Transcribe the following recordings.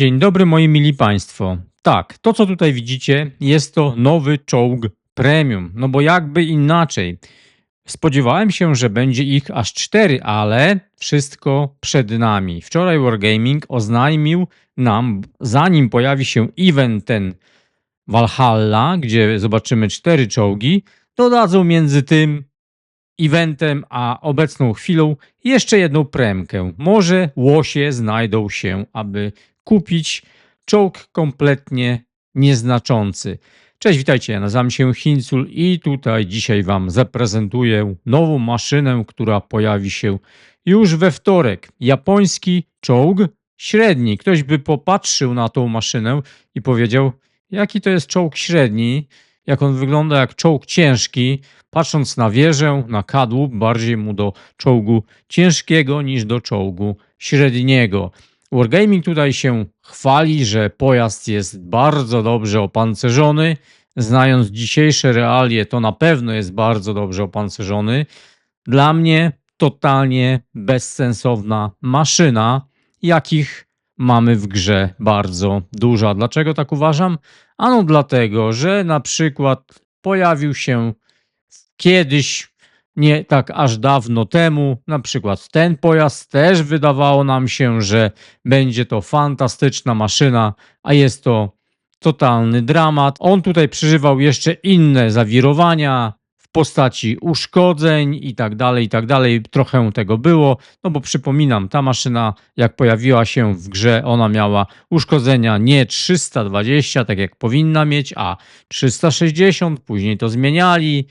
Dzień dobry moi mili Państwo. Tak, to co tutaj widzicie jest to nowy czołg premium. No bo jakby inaczej. Spodziewałem się, że będzie ich aż cztery, ale wszystko przed nami. Wczoraj Wargaming oznajmił nam, zanim pojawi się event ten Valhalla, gdzie zobaczymy cztery czołgi, dodadzą między tym eventem a obecną chwilą jeszcze jedną premkę. Może łosie znajdą się, aby kupić czołg kompletnie nieznaczący. Cześć, witajcie, nazywam się Hincul i tutaj dzisiaj Wam zaprezentuję nową maszynę, która pojawi się już we wtorek. Japoński czołg średni. Ktoś by popatrzył na tą maszynę i powiedział, jaki to jest czołg średni, jak on wygląda jak czołg ciężki, patrząc na wieżę, na kadłub, bardziej mu do czołgu ciężkiego niż do czołgu średniego. Wargaming tutaj się chwali, że pojazd jest bardzo dobrze opancerzony. Znając dzisiejsze realie, to na pewno jest bardzo dobrze opancerzony. Dla mnie totalnie bezsensowna maszyna, jakich mamy w grze bardzo dużo. Dlaczego tak uważam? Ano dlatego, że na przykład pojawił się kiedyś nie tak aż dawno temu, na przykład ten pojazd też wydawało nam się, że będzie to fantastyczna maszyna, a jest to totalny dramat. On tutaj przeżywał jeszcze inne zawirowania w postaci uszkodzeń i tak dalej, i tak dalej. Trochę tego było, no bo przypominam, ta maszyna jak pojawiła się w grze, ona miała uszkodzenia nie 320, tak jak powinna mieć, a 360, później to zmieniali,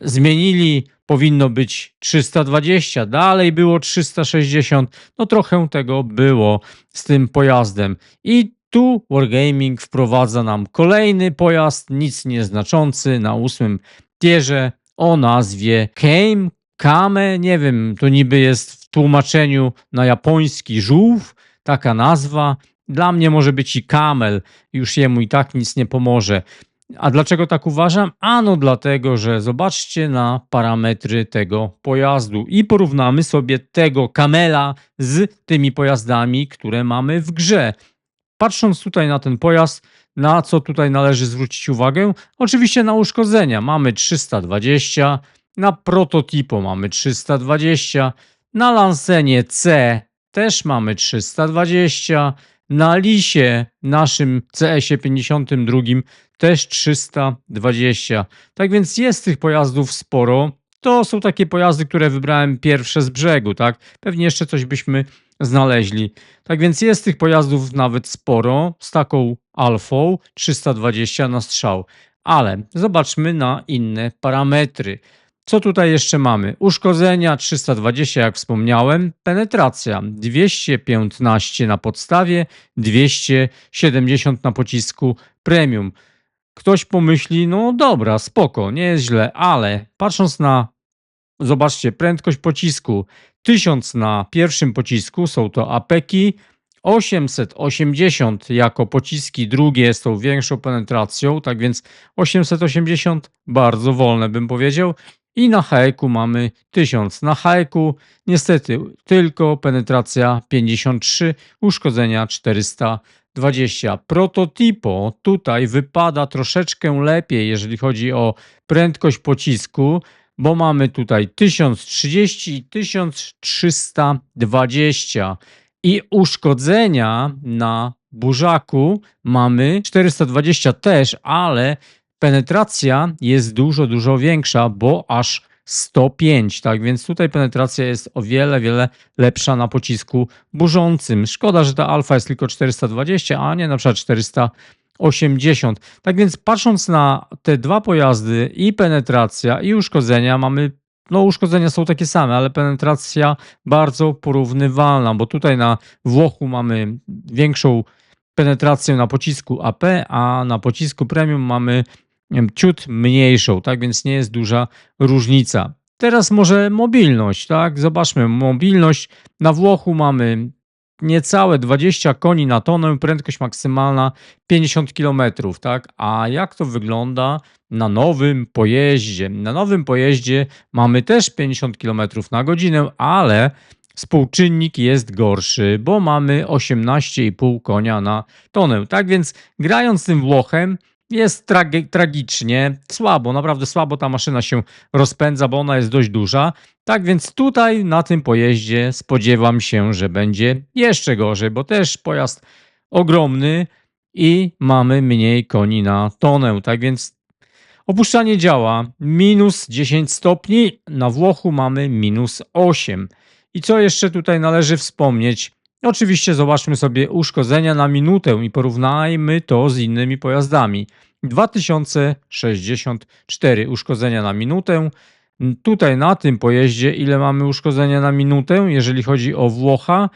zmienili powinno być 320, dalej było 360. No trochę tego było z tym pojazdem. I tu Wargaming wprowadza nam kolejny pojazd, nic nieznaczący, na ósmym tierze o nazwie Kame, Kame, nie wiem, to niby jest w tłumaczeniu na japoński żółw, taka nazwa. Dla mnie może być i kamel, już jemu i tak nic nie pomoże. A dlaczego tak uważam? Ano dlatego, że zobaczcie na parametry tego pojazdu i porównamy sobie tego kamela z tymi pojazdami, które mamy w grze. Patrząc tutaj na ten pojazd, na co tutaj należy zwrócić uwagę? Oczywiście na uszkodzenia. Mamy 320, na prototypo mamy 320, na Lansenie C też mamy 320, na Lisie naszym CS-ie 52 też 320. Tak więc jest tych pojazdów sporo. To są takie pojazdy, które wybrałem pierwsze z brzegu, tak? Pewnie jeszcze coś byśmy znaleźli. Tak więc jest tych pojazdów nawet sporo z taką alfą 320 na strzał. Ale zobaczmy na inne parametry. Co tutaj jeszcze mamy? Uszkodzenia 320, jak wspomniałem, penetracja 215 na podstawie, 270 na pocisku premium. Ktoś pomyśli, no dobra, spoko, nie jest źle, ale patrząc na, zobaczcie, prędkość pocisku 1000 na pierwszym pocisku, są to apeki, 880 jako pociski drugie z tą większą penetracją, tak więc 880 bardzo wolne bym powiedział i na hajku mamy 1000. Na hajku niestety tylko penetracja 53, uszkodzenia 420. Prototypo tutaj wypada troszeczkę lepiej, jeżeli chodzi o prędkość pocisku, bo mamy tutaj 1030 i 1320 i uszkodzenia na burzaku mamy 420 też, ale penetracja jest dużo, dużo większa, bo aż 105, tak więc tutaj penetracja jest o wiele, wiele lepsza na pocisku burzącym. Szkoda, że ta alfa jest tylko 420, a nie na przykład 480. Tak więc patrząc na te dwa pojazdy i penetracja i uszkodzenia mamy no uszkodzenia są takie same, ale penetracja bardzo porównywalna, bo tutaj na Włochu mamy większą penetrację na pocisku AP, a na pocisku premium mamy ciut mniejszą, tak więc nie jest duża różnica. Teraz może mobilność, tak? Zobaczmy, mobilność na Włochu mamy niecałe 20 koni na tonę, prędkość maksymalna 50 km, tak? A jak to wygląda na nowym pojeździe? Na nowym pojeździe mamy też 50 km na godzinę, ale współczynnik jest gorszy, bo mamy 18,5 konia na tonę. Tak więc grając tym Włochem jest tragi tragicznie, słabo, naprawdę słabo ta maszyna się rozpędza, bo ona jest dość duża. Tak więc tutaj na tym pojeździe spodziewam się, że będzie jeszcze gorzej, bo też pojazd ogromny i mamy mniej koni na tonę. Tak więc opuszczanie działa minus 10 stopni, na Włochu mamy minus 8. I co jeszcze tutaj należy wspomnieć? Oczywiście zobaczmy sobie uszkodzenia na minutę i porównajmy to z innymi pojazdami. 2064 uszkodzenia na minutę. Tutaj na tym pojeździe ile mamy uszkodzenia na minutę, jeżeli chodzi o Włocha?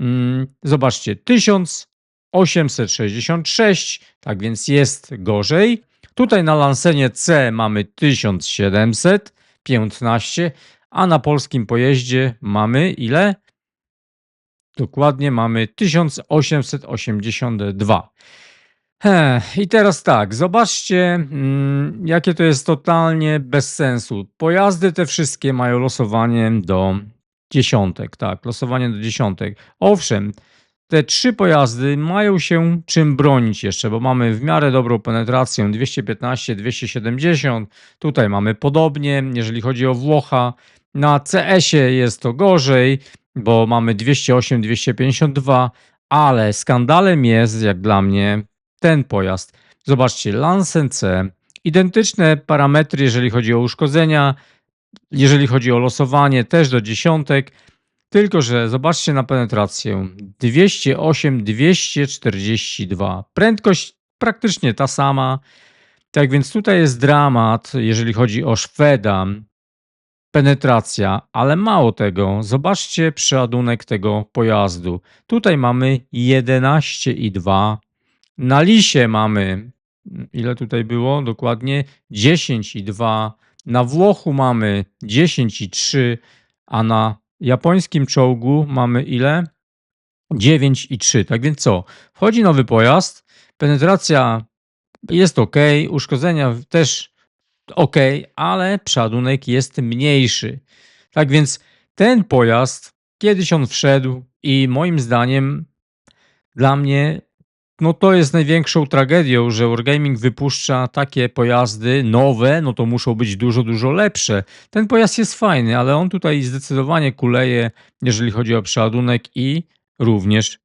Mm, zobaczcie, 1866, tak więc jest gorzej. Tutaj na Lansenie C mamy 1715, a na polskim pojeździe mamy ile? Dokładnie mamy 1882. He, I teraz tak, zobaczcie, mm, jakie to jest totalnie bez sensu. Pojazdy te wszystkie mają losowanie do dziesiątek, tak, losowanie do dziesiątek. Owszem, te trzy pojazdy mają się czym bronić jeszcze, bo mamy w miarę dobrą penetrację 215, 270. Tutaj mamy podobnie, jeżeli chodzi o Włocha. Na CS-ie jest to gorzej, bo mamy 208, 252, ale skandalem jest, jak dla mnie, ten pojazd. Zobaczcie, Lansen C, identyczne parametry, jeżeli chodzi o uszkodzenia, jeżeli chodzi o losowanie, też do dziesiątek, tylko że zobaczcie na penetrację 208, 242. Prędkość praktycznie ta sama. Tak więc tutaj jest dramat, jeżeli chodzi o Szweda, penetracja, ale mało tego, zobaczcie przeładunek tego pojazdu. Tutaj mamy 11,2 na lisie mamy, ile tutaj było dokładnie? 10 i 2. Na Włochu mamy 10 i 3, a na japońskim czołgu mamy ile? 9 i 3. Tak więc co? Wchodzi nowy pojazd, penetracja jest ok, uszkodzenia też ok, ale przeładunek jest mniejszy. Tak więc ten pojazd, kiedyś on wszedł i moim zdaniem dla mnie no to jest największą tragedią, że Wargaming wypuszcza takie pojazdy nowe, no to muszą być dużo, dużo lepsze. Ten pojazd jest fajny, ale on tutaj zdecydowanie kuleje, jeżeli chodzi o przeładunek i również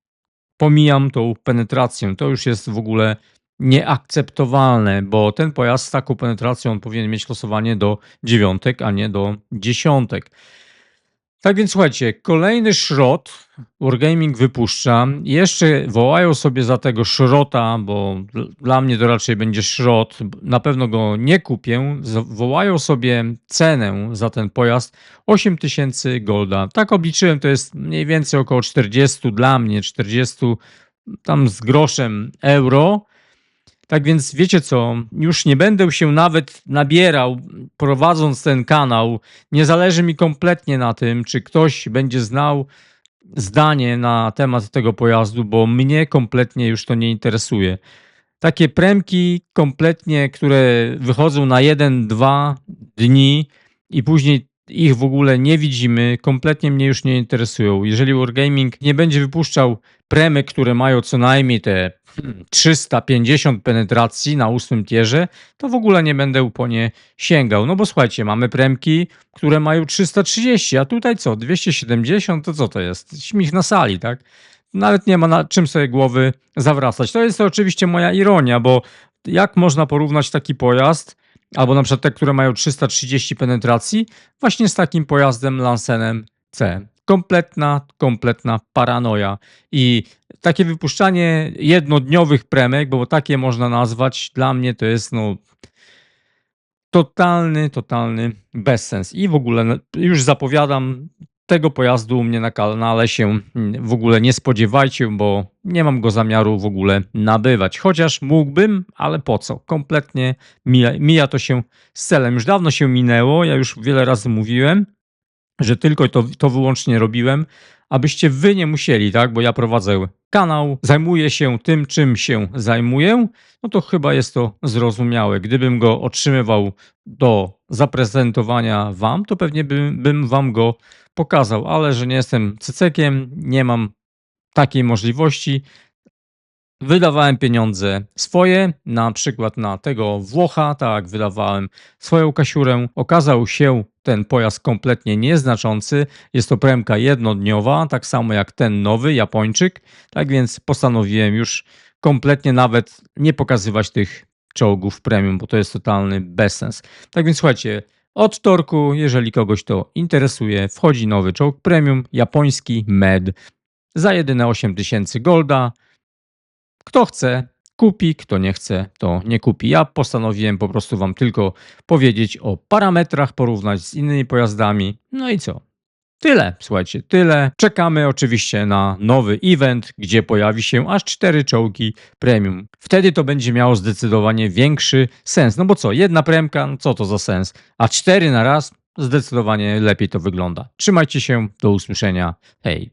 pomijam tą penetrację. To już jest w ogóle nieakceptowalne, bo ten pojazd z taką penetracją powinien mieć losowanie do dziewiątek, a nie do dziesiątek. Tak więc słuchajcie, kolejny szrot Wargaming wypuszcza. Jeszcze wołają sobie za tego szrota, bo dla mnie to raczej będzie szrot. Na pewno go nie kupię. Wołają sobie cenę za ten pojazd 8000 golda. Tak obliczyłem, to jest mniej więcej około 40 dla mnie, 40 tam z groszem euro. Tak więc wiecie co, już nie będę się nawet nabierał prowadząc ten kanał. Nie zależy mi kompletnie na tym, czy ktoś będzie znał zdanie na temat tego pojazdu, bo mnie kompletnie już to nie interesuje. Takie premki kompletnie, które wychodzą na jeden, dwa dni i później ich w ogóle nie widzimy, kompletnie mnie już nie interesują. Jeżeli Wargaming nie będzie wypuszczał premek, które mają co najmniej te 350 penetracji na ósmym tierze, to w ogóle nie będę po nie sięgał. No bo słuchajcie, mamy premki, które mają 330, a tutaj co, 270, to co to jest? Śmich na sali, tak? Nawet nie ma na czym sobie głowy zawracać. To jest to oczywiście moja ironia, bo jak można porównać taki pojazd, albo na przykład te, które mają 330 penetracji, właśnie z takim pojazdem Lansenem C. Kompletna, kompletna paranoja. I takie wypuszczanie jednodniowych premek, bo takie można nazwać, dla mnie to jest no totalny, totalny bezsens. I w ogóle już zapowiadam, tego pojazdu u mnie na kanale się w ogóle nie spodziewajcie, bo nie mam go zamiaru w ogóle nabywać. Chociaż mógłbym, ale po co? Kompletnie mija, mija to się z celem. Już dawno się minęło, ja już wiele razy mówiłem, że tylko to, to wyłącznie robiłem, abyście wy nie musieli, tak? Bo ja prowadzę kanał, zajmuję się tym, czym się zajmuję, no to chyba jest to zrozumiałe. Gdybym go otrzymywał do zaprezentowania wam, to pewnie bym, bym wam go pokazał, ale że nie jestem cycekiem, nie mam takiej możliwości. Wydawałem pieniądze swoje, na przykład na tego Włocha, tak, wydawałem swoją kasiurę. Okazał się ten pojazd kompletnie nieznaczący. Jest to premka jednodniowa, tak samo jak ten nowy Japończyk. Tak więc postanowiłem już kompletnie nawet nie pokazywać tych czołgów premium, bo to jest totalny bezsens. Tak więc słuchajcie, od torku, jeżeli kogoś to interesuje, wchodzi nowy czołg premium, japoński MED za jedyne 8000 golda. Kto chce, kupi, kto nie chce, to nie kupi. Ja postanowiłem po prostu Wam tylko powiedzieć o parametrach, porównać z innymi pojazdami. No i co? Tyle, słuchajcie, tyle. Czekamy oczywiście na nowy event, gdzie pojawi się aż cztery czołgi premium. Wtedy to będzie miało zdecydowanie większy sens. No bo co, jedna premka, no co to za sens? A cztery na raz, zdecydowanie lepiej to wygląda. Trzymajcie się, do usłyszenia. Hej.